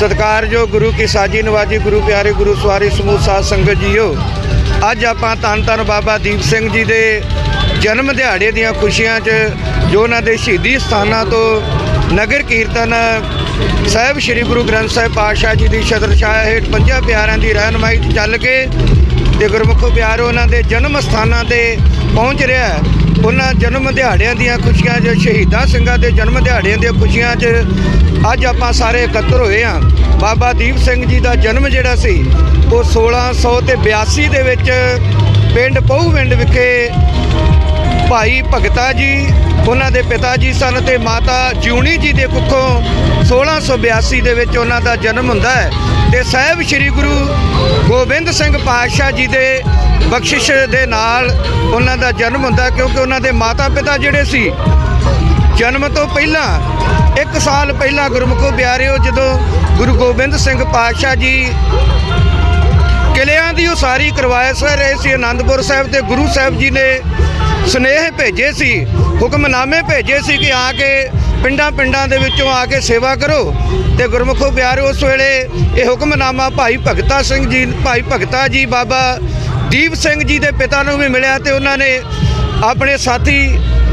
ਸਤਿਕਾਰਯੋਗ ਗੁਰੂ ਕੀ ਸਾਜੀ ਨਵਾਜੀ, ਗੁਰੂ ਪਿਆਰੇ, ਗੁਰੂ ਸਵਾਰੀ ਸਮੂਹ, ਸਾਧ ਸੰਗਤ ਜੀਓ, ਅੱਜ ਆਪਾਂ ਧੰਨ ਧੰਨ ਬਾਬਾ ਦੀਪ ਸਿੰਘ ਜੀ ਦੇ ਜਨਮ ਦਿਹਾੜੇ ਦੀਆਂ ਖੁਸ਼ੀਆਂ 'ਚ ਜੋ ਉਹਨਾਂ ਦੇ ਸ਼ਹੀਦੀ ਸਥਾਨਾਂ ਤੋਂ ਨਗਰ ਕੀਰਤਨ ਸਾਹਿਬ, ਸ੍ਰੀ ਗੁਰੂ ਗ੍ਰੰਥ ਸਾਹਿਬ ਪਾਤਸ਼ਾਹ ਜੀ ਦੀ ਛਤਰ ਹੇਠ ਪੰਜਾਂ ਪਿਆਰਿਆਂ ਦੀ ਰਹਿਨਮਾਈ 'ਚ ਚੱਲ ਕੇ ਤੇ ਗੁਰਮੁਖੋ ਪਿਆਰੋ ਉਹਨਾਂ ਦੇ ਜਨਮ ਸਥਾਨਾਂ ਤੇ ਪਹੁੰਚ ਰਿਹਾ ਹੈ। ਉਹਨਾਂ ਜਨਮ ਦਿਹਾੜਿਆਂ ਦੀਆਂ ਖੁਸ਼ੀਆਂ 'ਚ, ਸ਼ਹੀਦਾਂ ਸਿੰਘਾਂ ਦੇ ਜਨਮ ਦਿਹਾੜਿਆਂ ਦੀਆਂ ਖੁਸ਼ੀਆਂ 'ਚ ਅੱਜ ਆਪਾਂ ਸਾਰੇ ਇਕੱਤਰ ਹੋਏ ਹਾਂ। ਬਾਬਾ ਦੀਪ ਸਿੰਘ ਜੀ ਦਾ ਜਨਮ ਜਿਹੜਾ ਸੀ, ਉਹ 1600 ਤੇ 82 ਦੇ ਵਿੱਚ ਪਿੰਡ ਪਹੂਵਿੰਡ ਵਿਖੇ ਭਾਈ ਭਗਤਾ ਜੀ, ਉਹਨਾਂ ਦੇ ਪਿਤਾ ਜੀ ਸਨ ਤੇ ਮਾਤਾ ਜਿਉਣੀ ਜੀ ਦੇ ਕੁੱਖੋਂ 1682 ਦੇ ਵਿੱਚ ਉਹਨਾਂ ਦਾ ਜਨਮ ਹੁੰਦਾ ਹੈ। ਤੇ ਸਾਹਿਬ ਸ੍ਰੀ ਗੁਰੂ ਗੋਬਿੰਦ ਸਿੰਘ ਪਾਤਸ਼ਾਹ ਜੀ ਦੇ ਬਖਸ਼ਿਸ਼ ਦੇ ਨਾਲ ਉਹਨਾਂ ਦਾ ਜਨਮ ਹੁੰਦਾ ਕਿਉਂਕਿ ਉਹਨਾਂ ਦੇ ਮਾਤਾ ਪਿਤਾ ਜਿਹੜੇ ਸੀ, ਜਨਮ ਤੋਂ ਪਹਿਲਾਂ, ਇੱਕ ਸਾਲ ਪਹਿਲਾਂ ਗੁਰਮੁਖੋ ਪਿਆਰਿਓ, ਜਦੋਂ ਗੁਰੂ ਗੋਬਿੰਦ ਸਿੰਘ ਪਾਤਸ਼ਾਹ ਜੀ ਕਿਲਿਆਂ ਦੀ ਉਸਾਰੀ ਕਰਵਾਏ ਸਰ ਰਹੇ ਸੀ ਆਨੰਦਪੁਰ ਸਾਹਿਬ ਤੇ ਗੁਰੂ ਸਾਹਿਬ ਜੀ ਨੇ ਸਨੇਹ ਭੇਜੇ ਸੀ, ਹੁਕਮਨਾਮੇ ਭੇਜੇ ਸੀ ਕਿ ਆ ਕੇ ਪਿੰਡਾਂ ਪਿੰਡਾਂ ਦੇ ਵਿੱਚੋਂ ਆ ਕੇ ਸੇਵਾ ਕਰੋ। ਤੇ ਗੁਰਮੁਖੋ ਪਿਆਰਿਓ, ਉਸ ਵੇਲੇ ਇਹ ਹੁਕਮਨਾਮਾ ਭਾਈ ਭਗਤਾ ਸਿੰਘ ਜੀ, ਭਾਈ ਭਗਤਾ ਜੀ, ਬਾਬਾ ਦੀਪ ਸਿੰਘ ਜੀ ਦੇ ਪਿਤਾ ਨੂੰ ਵੀ ਮਿਲਿਆ ਤੇ ਉਹਨਾਂ ਨੇ ਆਪਣੇ ਸਾਥੀ,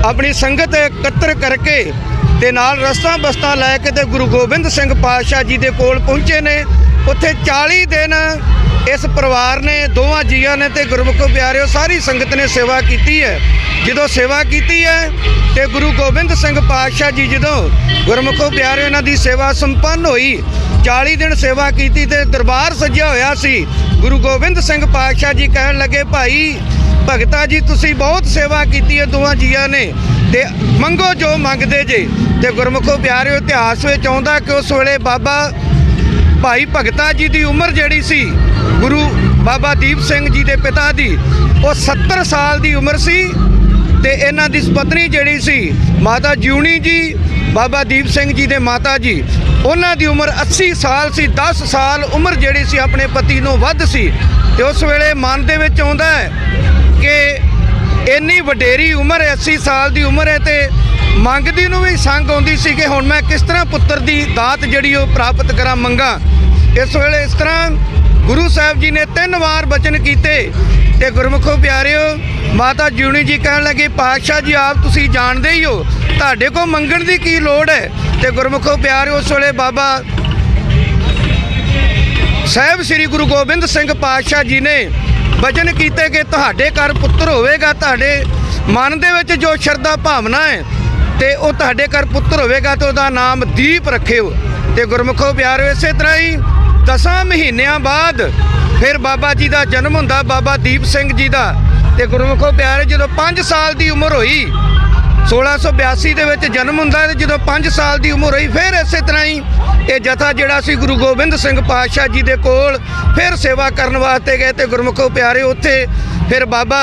ਆਪਣੀ ਸੰਗਤ ਇਕੱਤਰ ਕਰਕੇ ਤੇ ਨਾਲ ਰਸਤਾ ਬਸਤਾ ਲੈ ਕੇ ਤੇ ਗੁਰੂ ਗੋਬਿੰਦ ਸਿੰਘ ਪਾਤਸ਼ਾਹ ਜੀ ਦੇ ਕੋਲ ਪਹੁੰਚੇ ਨੇ। ਉੱਥੇ 40 ਦਿਨ ਇਸ ਪਰਿਵਾਰ ਨੇ, ਦੋਵਾਂ ਜੀਆਂ ਨੇ ਤੇ ਗੁਰਮੁਖੋ ਪਿਆਰਿਓ, ਸਾਰੀ ਸੰਗਤ ਨੇ ਸੇਵਾ ਕੀਤੀ ਹੈ। ਜਦੋਂ ਸੇਵਾ ਕੀਤੀ ਹੈ ਤੇ ਗੁਰੂ ਗੋਬਿੰਦ ਸਿੰਘ ਪਾਤਸ਼ਾਹ ਜੀ ਜਦੋਂ ਗੁਰਮੁਖੋ ਪਿਆਰਿਓ, ਇਹਨਾਂ ਦੀ ਸੇਵਾ ਸੰਪੰਨ ਹੋਈ 40 ਦਿਨ ਸੇਵਾ ਕੀਤੀ ਤੇ ਦਰਬਾਰ ਸਜਿਆ ਹੋਇਆ ਸੀ, ਗੁਰੂ ਗੋਬਿੰਦ ਸਿੰਘ ਪਾਤਸ਼ਾਹ ਜੀ ਕਹਿਣ ਲੱਗੇ, ਭਾਈ, ਭਗਤਾ ਜੀ, ਤੁਸੀਂ ਬਹੁਤ ਸੇਵਾ ਕੀਤੀ ਹੈ ਦੋਵਾਂ ਜੀਆਂ ਨੇ ਤੇ ਮੰਗੋ ਜੋ ਮੰਗਦੇ ਜੇ। ਤੇ ਗੁਰਮੁਖੋ ਪਿਆਰਿਓ, ਇਤਿਹਾਸ ਵਿੱਚ ਆਉਂਦਾ ਕਿ ਉਸ ਵੇਲੇ ਬਾਬਾ ਭਾਈ ਭਗਤਾ ਜੀ ਦੀ ਉਮਰ ਜਿਹੜੀ ਸੀ, ਗੁਰੂ ਬਾਬਾ ਦੀਪ ਸਿੰਘ ਜੀ ਦੇ ਪਿਤਾ ਦੀ, ਉਹ 70 ਸਾਲ ਦੀ ਉਮਰ ਸੀ ਤੇ ਇਹਨਾਂ ਦੀ ਪਤਨੀ ਜਿਹੜੀ ਸੀ, ਮਾਤਾ ਜਿਉਣੀ ਜੀ, ਬਾਬਾ ਦੀਪ ਸਿੰਘ ਜੀ ਦੇ ਮਾਤਾ ਜੀ, ਉਹਨਾਂ ਦੀ ਉਮਰ 80 ਸਾਲ ਸੀ 10 ਸਾਲ ਉਮਰ ਜਿਹੜੀ ਸੀ ਆਪਣੇ ਪਤੀ ਨੂੰ ਵੱਧ ਸੀ ਤੇ ਉਸ ਵੇਲੇ ਮਨ ਦੇ ਵਿੱਚ ਆਉਂਦਾ ਹੈ ਕਿ ਇੰਨੀ ਵਡੇਰੀ ਉਮਰ ਹੈ 80 ਸਾਲ ਦੀ ਉਮਰ ਹੈ ਤੇ ਮੰਗਦੀ ਨੂੰ ਵੀ ਸੰਗ ਆਉਂਦੀ ਸੀ ਕਿ ਹੁਣ ਮੈਂ ਕਿਸ ਤਰ੍ਹਾਂ ਪੁੱਤਰ ਦੀ ਦਾਤ ਜਿਹੜੀ ਉਹ ਪ੍ਰਾਪਤ ਕਰਾਂ, ਮੰਗਾ। ਇਸ ਵੇਲੇ ਇਸ ਤਰ੍ਹਾਂ ਗੁਰੂ ਸਾਹਿਬ ਜੀ ਨੇ ਤਿੰਨ ਵਾਰ ਬਚਨ ਕੀਤੇ ਤੇ ਗੁਰਮੁਖੋ ਪਿਆਰਿਓ, ਮਾਤਾ ਜਿਉਣੀ ਜੀ ਕਹਿਣ ਲੱਗੇ, ਪਾਤਸ਼ਾਹ ਜੀ, ਆਪ ਤੁਸੀਂ ਜਾਣਦੇ ਹੀ ਹੋ, ਤੁਹਾਡੇ ਕੋਲ ਮੰਗਣ ਦੀ ਕੀ ਲੋੜ ਹੈ? ਤੇ ਗੁਰਮੁਖੋ ਪਿਆਰਿਓ, ਉਸ ਵੇਲੇ ਬਾਬਾ ਸਾਹਿਬ ਸ੍ਰੀ ਗੁਰੂ ਗੋਬਿੰਦ ਸਿੰਘ ਪਾਤਸ਼ਾਹ ਜੀ ਨੇ ਵਚਨ ਕੀਤੇ ਕਿ ਤੁਹਾਡੇ ਘਰ ਪੁੱਤਰ ਹੋਵੇਗਾ, ਤੁਹਾਡੇ ਮਨ ਦੇ ਵਿੱਚ ਜੋ ਸ਼ਰਧਾ ਭਾਵਨਾ ਹੈ ਤੇ ਉਹ ਤੁਹਾਡੇ ਘਰ ਪੁੱਤਰ ਹੋਵੇਗਾ ਤੇ ਉਹਦਾ ਨਾਮ ਦੀਪ ਰੱਖਿਓ। ਤੇ ਗੁਰਮੁਖੋ ਪਿਆਰਿਓ ਇਸੇ ਤਰ੍ਹਾਂ ਹੀ ਦਸਾਂ ਮਹੀਨਿਆਂ ਬਾਅਦ ਫਿਰ ਬਾਬਾ ਜੀ ਦਾ ਜਨਮ ਹੁੰਦਾ, ਬਾਬਾ ਦੀਪ ਸਿੰਘ ਜੀ ਦਾ। ਤੇ ਗੁਰਮੁਖੋ ਪਿਆਰੇ, ਜਦੋਂ 5 ਸਾਲ ਦੀ ਉਮਰ ਹੋਈ 1682 ਦੇ ਵਿੱਚ ਜਨਮ ਹੁੰਦਾ ਹੈ ਤੇ ਜਦੋਂ 5 ਸਾਲ ਦੀ ਉਮਰ ਹੋਈ, ਫਿਰ ਇਸੇ ਤਰ੍ਹਾਂ ਹੀ ਇਹ ਜਥਾ ਜਿਹੜਾ ਸੀ ਗੁਰੂ ਗੋਬਿੰਦ ਸਿੰਘ ਪਾਤਸ਼ਾਹ ਜੀ ਦੇ ਕੋਲ ਫਿਰ ਸੇਵਾ ਕਰਨ ਵਾਸਤੇ ਗਏ ਤੇ ਗੁਰਮੁਖੋ ਪਿਆਰੇ, ਉੱਥੇ ਫਿਰ ਬਾਬਾ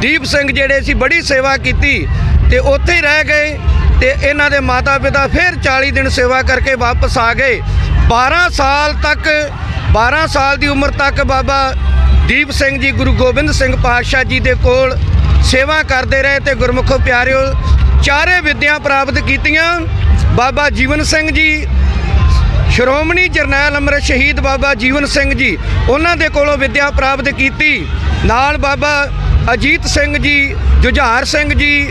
ਦੀਪ ਸਿੰਘ ਜਿਹੜੇ ਸੀ ਬੜੀ ਸੇਵਾ ਕੀਤੀ। ਤੇ ਉੱਥੇ ਹੀ ਰਹਿ ਗਏ ਤੇ ਇਹਨਾਂ ਦੇ ਮਾਤਾ ਪਿਤਾ ਫਿਰ 40 ਦਿਨ ਸੇਵਾ ਕਰਕੇ ਵਾਪਸ ਆ ਗਏ। 12 ਸਾਲ ਤੱਕ 12 ਸਾਲ ਦੀ ਉਮਰ ਤੱਕ ਬਾਬਾ ਦੀਪ ਸਿੰਘ ਜੀ, ਗੁਰੂ ਗੋਬਿੰਦ ਸਿੰਘ ਪਾਤਸ਼ਾਹ ਜੀ ਦੇ ਕੋਲ ਸੇਵਾ ਕਰਦੇ ਰਹੇ ਤੇ ਗੁਰਮੁਖੋ ਪਿਆਰਿਓ, ਚਾਰੇ ਵਿਦਿਆ ਪ੍ਰਾਪਤ ਕੀਤੀਆਂ। ਬਾਬਾ ਜੀਵਨ ਸਿੰਘ ਜੀ, ਸ਼੍ਰੋਮਣੀ ਜਰਨੈਲ ਅੰਮ੍ਰਿਤ ਸ਼ਹੀਦ ਬਾਬਾ ਜੀਵਨ ਸਿੰਘ ਜੀ, ਉਹਨਾਂ ਦੇ ਕੋਲੋਂ ਵਿਦਿਆ ਪ੍ਰਾਪਤ ਕੀਤੀ। ਨਾਲ ਬਾਬਾ ਅਜੀਤ ਸਿੰਘ ਜੀ, ਜੁਝਾਰ ਸਿੰਘ ਜੀ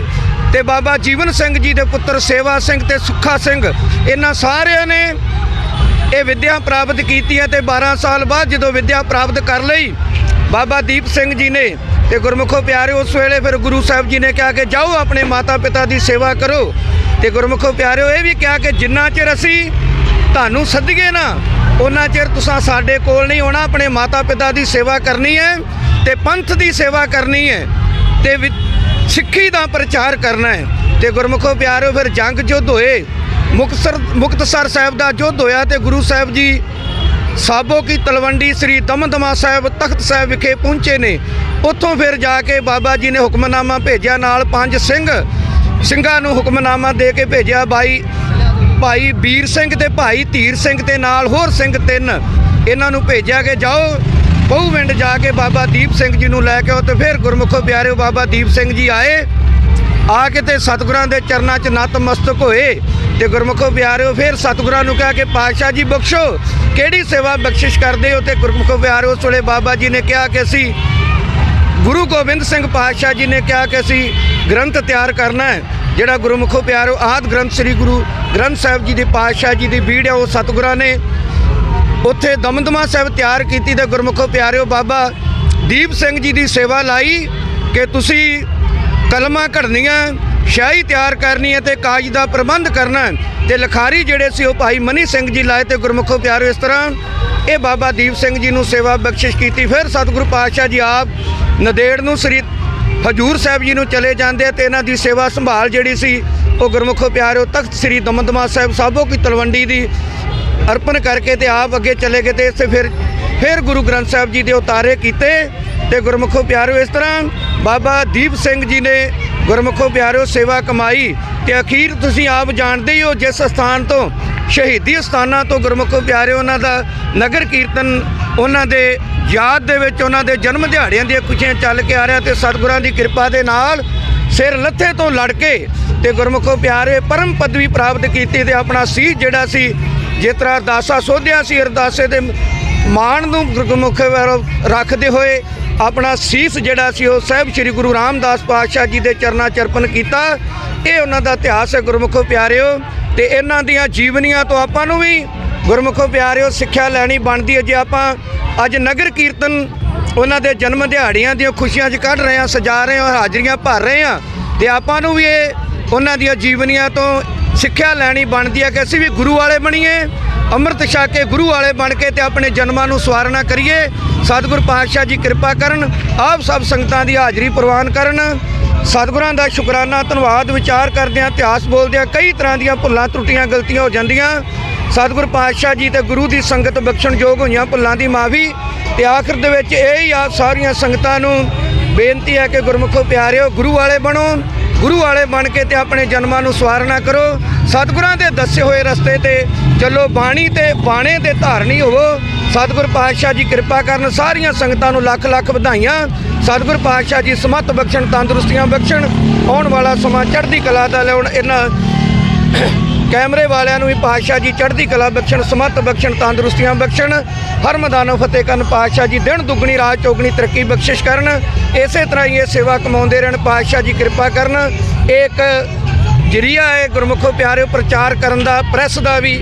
ਤੇ ਬਾਬਾ ਜੀਵਨ ਸਿੰਘ ਜੀ ਦੇ ਪੁੱਤਰ ਸੇਵਾ ਸਿੰਘ ਤੇ ਸੁੱਖਾ ਸਿੰਘ, ਇਹਨਾਂ ਸਾਰਿਆਂ ਨੇ ਇਹ ਵਿੱਦਿਆ ਪ੍ਰਾਪਤ ਕੀਤੀ ਹੈ ਤੇ 12 ਸਾਲ ਬਾਅਦ ਜਦੋਂ ਵਿੱਦਿਆ ਪ੍ਰਾਪਤ ਕਰ ਲਈ, ਬਾਬਾ ਦੀਪ ਸਿੰਘ ਜੀ ਨੇ ਤੇ ਗੁਰਮੁਖੋ ਪਿਆਰੇ ਉਸ ਵੇਲੇ ਫਿਰ ਗੁਰੂ ਸਾਹਿਬ ਜੀ ਨੇ ਕਿਹਾ ਕਿ ਜਾਓ ਆਪਣੇ ਮਾਤਾ ਪਿਤਾ ਦੀ ਸੇਵਾ ਕਰੋ। ਤੇ ਗੁਰਮੁਖੋ ਪਿਆਰਿਓ, ਇਹ ਵੀ ਕਿਹਾ ਕਿ ਜਿੰਨਾ ਚਿਰ ਅਸੀਂ ਤੁਹਾਨੂੰ ਸੱਦੀਏ ਨਾ ਉਹਨਾਂ ਚਿਰ ਤੁਸੀਂ ਸਾਡੇ ਕੋਲ ਨਹੀਂ ਆਉਣਾ, ਆਪਣੇ ਮਾਤਾ ਪਿਤਾ ਦੀ ਸੇਵਾ ਕਰਨੀ ਹੈ ਤੇ ਪੰਥ ਦੀ ਸੇਵਾ ਕਰਨੀ ਹੈ। ਤੇ ਵਿ- ਸਿੱਖੀ ਦਾ ਪ੍ਰਚਾਰ ਕਰਨਾ ਹੈ ਤੇ ਗੁਰਮੁਖੋ ਪਿਆਰਿਓ, ਫਿਰ ਜੰਗ ਯੁੱਧ ਹੋਏ ਮੁਕਤਸਰ ਮੁਕਤਸਰ ਸਾਹਿਬ ਦਾ ਯੁੱਧ ਹੋਇਆ ਤੇ ਗੁਰੂ ਸਾਹਿਬ ਜੀ ਸਾਬੋ ਕੀ ਤਲਵੰਡੀ ਸ੍ਰੀ ਦਮਦਮਾ ਸਾਹਿਬ ਤਖਤ ਸਾਹਿਬ ਵਿਖੇ ਪਹੁੰਚੇ ਨੇ, ਉੱਥੋਂ ਫਿਰ ਜਾ ਕੇ ਬਾਬਾ ਜੀ ਨੇ ਹੁਕਮਨਾਮਾ ਭੇਜਿਆ, ਨਾਲ ਪੰਜ ਸਿੰਘ ਸਿੰਘਾਂ ਨੂੰ ਹੁਕਮਨਾਮਾ ਦੇ ਕੇ ਭੇਜਿਆ, ਬਾਈ, ਭਾਈ ਵੀਰ ਸਿੰਘ ਤੇ ਭਾਈ ਧੀਰ ਸਿੰਘ ਤੇ ਨਾਲ ਹੋਰ ਸਿੰਘ ਤਿੰਨ ਇਹਨਾਂ ਨੂੰ ਭੇਜਿਆ ਕਿ ਜਾਓ ਬਹੁਵਿੰਡ ਜਾ ਕੇ ਬਾਬਾ ਦੀਪ ਸਿੰਘ ਜੀ ਨੂੰ ਲੈ ਕੇ ਆਓ ਤੇ ਫਿਰ ਗੁਰਮੁਖੋ ਪਿਆਰਿਓ ਬਾਬਾ ਦੀਪ ਸਿੰਘ ਜੀ ਆਏ। ਆ ਕੇ ਤੇ ਸਤਿਗੁਰਾਂ ਦੇ ਚਰਨਾਂ 'ਚ ਨਤਮਸਤਕ ਹੋਏ ਤੇ ਗੁਰਮੁਖੋ ਪਿਆਰਿਓ ਫਿਰ ਸਤਿਗੁਰਾਂ ਨੂੰ ਕਿਹਾ ਕਿ ਪਾਤਸ਼ਾਹ ਜੀ ਬਖਸ਼ੋ। ਕਿਹੜੀ ਸੇਵਾ ਬਖਸ਼ਿਸ਼ ਕਰਦੇ ਹੋ ਤੇ ਗੁਰਮੁਖੋ ਪਿਆਰਿਓ ਉਸ ਵੇਲੇ ਬਾਬਾ ਜੀ ਨੇ ਕਿਹਾ ਕਿ ਅਸੀਂ ਗੁਰੂ ਗੋਬਿੰਦ ਸਿੰਘ ਪਾਤਸ਼ਾਹ ਜੀ ਨੇ ਕਿਹਾ ਕਿ ਅਸੀਂ ਗ੍ਰੰਥ ਤਿਆਰ ਕਰਨਾ ਹੈ। ਜਿਹੜਾ ਗੁਰਮੁਖੋ ਪਿਆਰੋ ਆਦ ਗ੍ਰੰਥ ਸ੍ਰੀ ਗੁਰੂ ਗ੍ਰੰਥ ਸਾਹਿਬ ਜੀ ਦੇ ਪਾਤਸ਼ਾਹ ਜੀ ਦੀ ਬੀੜ ਹੈ, ਉਹ ਸਤਿਗੁਰਾਂ ਨੇ ਉੱਥੇ ਦਮਦਮਾ ਸਾਹਿਬ ਤਿਆਰ ਕੀਤੀ ਤੇ ਗੁਰਮੁਖੋ ਪਿਆਰਿਓ ਬਾਬਾ ਦੀਪ ਸਿੰਘ ਜੀ ਦੀ ਸੇਵਾ ਲਾਈ ਕਿ ਤੁਸੀਂ ਕਲਮਾਂ ਘੜਨੀਆਂ, ਸ਼ਾਹੀ ਤਿਆਰ ਕਰਨੀ ਹੈ ਤੇ ਕਾਜ ਦਾ ਪ੍ਰਬੰਧ ਕਰਨਾ ਹੈ ਤੇ ਲਖਾਰੀ ਜਿਹੜੇ ਸੀ ਉਹ ਭਾਈ ਮਨੀ ਸਿੰਘ ਜੀ ਲਾਏ ਤੇ ਗੁਰਮੁਖੋ ਪਿਆਰਿਓ ਇਸ ਤਰ੍ਹਾਂ ਇਹ ਬਾਬਾ ਦੀਪ ਸਿੰਘ ਜੀ ਨੂੰ ਸੇਵਾ ਬਖਸ਼ਿਸ਼ ਕੀਤੀ। ਫਿਰ ਸਤਿਗੁਰੂ ਪਾਤਸ਼ਾਹ ਜੀ ਆਪ ਨਦੇੜ ਨੂੰ ਸ੍ਰੀ ਹਜੂਰ ਸਾਹਿਬ ਜੀ ਨੂੰ ਚਲੇ ਜਾਂਦੇ ਆ ਤੇ ਇਹਨਾਂ ਦੀ ਸੇਵਾ ਸੰਭਾਲ ਜਿਹੜੀ ਸੀ ਉਹ ਗੁਰਮੁਖੋ ਪਿਆਰਿਓ ਤਖਤ ਸ੍ਰੀ ਦਮਦਮਾ ਸਾਹਿਬ ਸਾਬੋ ਕੀ ਤਲਵੰਡੀ ਦੀ ਅਰਪਣ ਕਰਕੇ ਤੇ ਆਪ ਅੱਗੇ ਚਲੇ ਗਏ ਤੇ ਇਸੇ ਫਿਰ ਫਿਰ ਗੁਰੂ ਗ੍ਰੰਥ ਸਾਹਿਬ ਜੀ ਦੇ ਉਤਾਰੇ ਕੀਤੇ ਤੇ ਗੁਰਮੁਖੋ ਪਿਆਰਿਓ ਇਸ ਤਰ੍ਹਾਂ ਬਾਬਾ ਦੀਪ ਸਿੰਘ ਜੀ ਨੇ ਗੁਰਮੁਖੋ ਪਿਆਰਿਓ ਸੇਵਾ ਕਮਾਈ ਤੇ ਅਖੀਰ ਤੁਸੀਂ ਆਪ ਜਾਣਦੇ ਹੀ ਹੋ ਜਿਸ ਸਥਾਨ ਤੋਂ, ਸ਼ਹੀਦੀ ਸਥਾਨਾਂ ਤੋਂ ਗੁਰਮੁਖੋ ਪਿਆਰਿਓ ਉਹਨਾਂ ਦਾ ਨਗਰ ਕੀਰਤਨ ਉਹਨਾਂ ਦੇ ਯਾਦ ਦੇ ਵਿੱਚ ਉਹਨਾਂ ਦੇ ਜਨਮ ਦਿਹਾੜਿਆਂ ਦੀਆਂ ਖੁਸ਼ੀਆਂ ਚੱਲ ਕੇ ਆ ਰਿਹਾ ਤੇ ਸਤਿਗੁਰਾਂ ਦੀ ਕਿਰਪਾ ਦੇ ਨਾਲ ਸਿਰ ਲੱਥੇ ਤੋਂ ਲੜ ਕੇ ਤੇ ਗੁਰਮੁਖੋ ਪਿਆਰੇ ਪਰਮ ਪਦਵੀ ਪ੍ਰਾਪਤ ਕੀਤੀ ਤੇ ਆਪਣਾ ਸੀਸ ਜਿਹੜਾ ਸੀ ਜਿਸ ਤਰ੍ਹਾਂ ਅਰਦਾਸਾ ਸੋਧਿਆ ਸੀ, ਅਰਦਾਸੇ ਦੇ ਮਾਣ ਨੂੰ ਗੁਰਮੁਖ ਰੱਖਦੇ ਹੋਏ ਆਪਣਾ ਸੀਸ ਜਿਹੜਾ ਸੀ, ਉਹ ਸਾਹਿਬ ਸ੍ਰੀ ਗੁਰੂ ਰਾਮਦਾਸ ਪਾਤਸ਼ਾਹ ਜੀ ਦੇ ਚਰਨਾਂ 'ਚ ਕੀਤਾ। ਇਹ ਉਹਨਾਂ ਦਾ ਇਤਿਹਾਸ ਹੈ ਗੁਰਮੁਖੋ ਪਿਆਰਿਓ ਤੇ ਇਹਨਾਂ ਦੀਆਂ ਜੀਵਨੀਆਂ ਤੋਂ ਆਪਾਂ ਨੂੰ ਵੀ ਗੁਰਮੁਖੋ ਪਿਆਰਿਓ ਸਿੱਖਿਆ ਲੈਣੀ ਬਣਦੀ ਹੈ। ਜੇ ਆਪਾਂ ਅੱਜ ਨਗਰ ਕੀਰਤਨ ਉਹਨਾਂ ਦੇ ਜਨਮ ਦਿਹਾੜੀਆਂ ਦੀਆਂ ਖੁਸ਼ੀਆਂ 'ਚ ਕੱਢ ਰਹੇ ਹਾਂ, ਸਜਾ ਰਹੇ ਹਾਂ, ਹਾਜ਼ਰੀਆਂ ਭਰ ਰਹੇ ਹਾਂ, ਤੇ ਆਪਾਂ ਨੂੰ ਵੀ ਇਹ ਉਹਨਾਂ ਦੀਆਂ ਜੀਵਨੀਆਂ ਤੋਂ ਸਿੱਖਿਆ ਲੈਣੀ ਬਣਦੀ ਹੈ ਕਿ ਅਸੀਂ ਵੀ ਗੁਰੂ ਵਾਲੇ ਬਣੀਏ, ਅੰਮ੍ਰਿਤ ਛਕ ਕੇ ਗੁਰੂ ਵਾਲੇ ਬਣ ਕੇ ਤੇ ਆਪਣੇ ਜਨਮਾਂ ਨੂੰ ਸਵਾਰਨਾ ਕਰੀਏ। ਸਤਿਗੁਰ ਪਾਤਸ਼ਾਹ ਜੀ ਕਿਰਪਾ ਕਰਨ, ਆਪ ਸਭ ਸੰਗਤਾਂ ਦੀ ਹਾਜ਼ਰੀ ਪ੍ਰਵਾਨ ਕਰਨ। ਸਤਿਗੁਰਾਂ ਦਾ ਸ਼ੁਕਰਾਨਾ, ਧੰਨਵਾਦ, ਵਿਚਾਰ ਕਰਦੇ ਹਾਂ ਇਤਿਹਾਸ ਬੋਲਦੇ ਹਾਂ ਕਈ ਤਰ੍ਹਾਂ ਦੀਆਂ ਭੁੱਲਾਂ, ਤਰੁੱਟੀਆਂ, ਗਲਤੀਆਂ ਹੋ ਜਾਂਦੀਆਂ। ਸਤਿਗੁਰ ਪਾਤਸ਼ਾਹ ਜੀ ਤੇ ਗੁਰੂ ਦੀ ਸੰਗਤ ਬਖਸ਼ਣਯੋਗ ਹੋਈਆਂ ਭੁੱਲਾਂ ਦੀ ਮਾਫੀ ਤੇ ਆਖਰ ਦੇ ਵਿੱਚ ਇਹ ਹੀ ਆ ਸਾਰੀਆਂ ਸੰਗਤਾਂ ਨੂੰ ਬੇਨਤੀ ਹੈ ਕਿ ਗੁਰਮੁਖੋ ਪਿਆਰਿਓ, ਗੁਰੂ ਵਾਲੇ ਬਣੋ। ਗੁਰੂ ਵਾਲੇ ਬਣ ਕੇ ਤੇ ਆਪਣੇ ਜਨਮਾਂ ਨੂੰ ਸਵਾਰਨਾ ਕਰੋ। ਸਤਿਗੁਰਾਂ ਦੇ ਦੱਸੇ ਹੋਏ ਰਸਤੇ ਤੇ ਚੱਲੋ, ਬਾਣੀ ਤੇ ਬਾਣੇ ਤੇ ਧਾਰਨੀ ਹੋਵੋ। ਸਤਿਗੁਰ ਪਾਤਸ਼ਾਹ ਜੀ ਕਿਰਪਾ ਕਰਨ, ਸਾਰੀਆਂ ਸੰਗਤਾਂ ਨੂੰ ਲੱਖ ਲੱਖ ਵਧਾਈਆਂ। ਸਤਿਗੁਰ ਪਾਤਸ਼ਾਹ ਜੀ ਸਮਤ ਬਖਸ਼ਣ, ਤੰਦਰੁਸਤੀਆਂ ਬਖਸ਼ਣ। ਆਉਣ ਵਾਲਾ ਸਮਾਂ ਚੜ੍ਹਦੀ ਕਲਾ ਦਾ ਲਿਆਉਣ, ਇਹਨਾਂ ਕੈਮਰੇ ਵਾਲਿਆਂ ਨੂੰ ਵੀ ਪਾਤਸ਼ਾਹ ਜੀ ਚੜ੍ਹਦੀ ਕਲਾ ਬਖਸ਼ਣ, ਸਮਤ ਬਖਸ਼ਣ, ਤੰਦਰੁਸਤੀਆਂ ਬਖਸ਼ਣ, ਹਰ ਮੈਦਾਨੋਂ ਫਤਿਹ ਕਰਨ ਪਾਤਸ਼ਾਹ ਜੀ, ਦਿਨ ਦੁੱਗਣੀ, ਰਾਤ ਚੌਗਣੀ ਤਰੱਕੀ ਬਖਸ਼ਿਸ਼ ਕਰਨ। ਇਸੇ ਤਰ੍ਹਾਂ ਹੀ ਇਹ ਸੇਵਾ ਕਮਾਉਂਦੇ ਰਹਿਣ, ਪਾਤਸ਼ਾਹ ਜੀ ਕਿਰਪਾ ਕਰਨ। ਇਹ ਇੱਕ ਜਰੀਆ ਹੈ ਗੁਰਮੁਖੋ ਪਿਆਰਿਓ, ਪ੍ਰਚਾਰ ਕਰਨ ਦਾ, ਪ੍ਰੈਸ ਦਾ ਵੀ।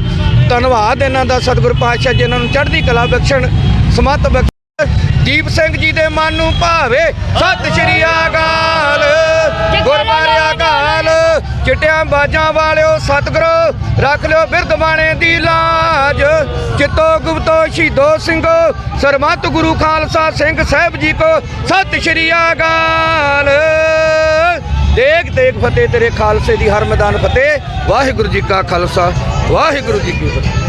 ਧੰਨਵਾਦ ਇਹਨਾਂ ਦਾ, ਸਤਿਗੁਰ ਪਾਤਸ਼ਾਹ ਜੀ ਇਹਨਾਂ ਨੂੰ ਚੜ੍ਹਦੀ ਕਲਾ ਬਖਸ਼ਣ, ਸਮਤ ਬਖਸ਼ਣ। ਦੀਪ ਸਿੰਘ ਜੀ ਦੇ ਮਨ ਨੂੰ ਭਾਵੇ, ਸਤਿ ਸ਼੍ਰੀ ਅਕਾਲ ਗੁਰਬਾਰਿਆ ਕਾਲ ਚਿੱਟਿਆਂ ਬਾਜਾਂ ਵਾਲਿਓ ਸਤਿਗੁਰੂ, ਰੱਖ ਲਿਓ ਬਿਰਧ ਦੀ ਲਾਜ। ਚਿੱਤੋ ਗੁਪਤੋ ਸ਼ਹੀਦੋ ਸਿੰਘੋ ਸਰਮਤ ਗੁਰੂ ਖਾਲਸਾ ਸਿੰਘ ਸਾਹਿਬ ਜੀ ਕੋ ਸਤਿ ਸ਼੍ਰੀ ਅਕਾਲ। ਦੇਖ ਦੇਖ ਫਤਿਹ ਤੇਰੇ ਖਾਲਸੇ ਦੀ ਹਰ ਮੈਦਾਨ ਫਤਿਹ। ਵਾਹਿਗੁਰੂ ਜੀ ਕਾ ਖਾਲਸਾ, ਵਾਹਿਗੁਰੂ ਜੀ ਕੀ ਫਤਿਹ।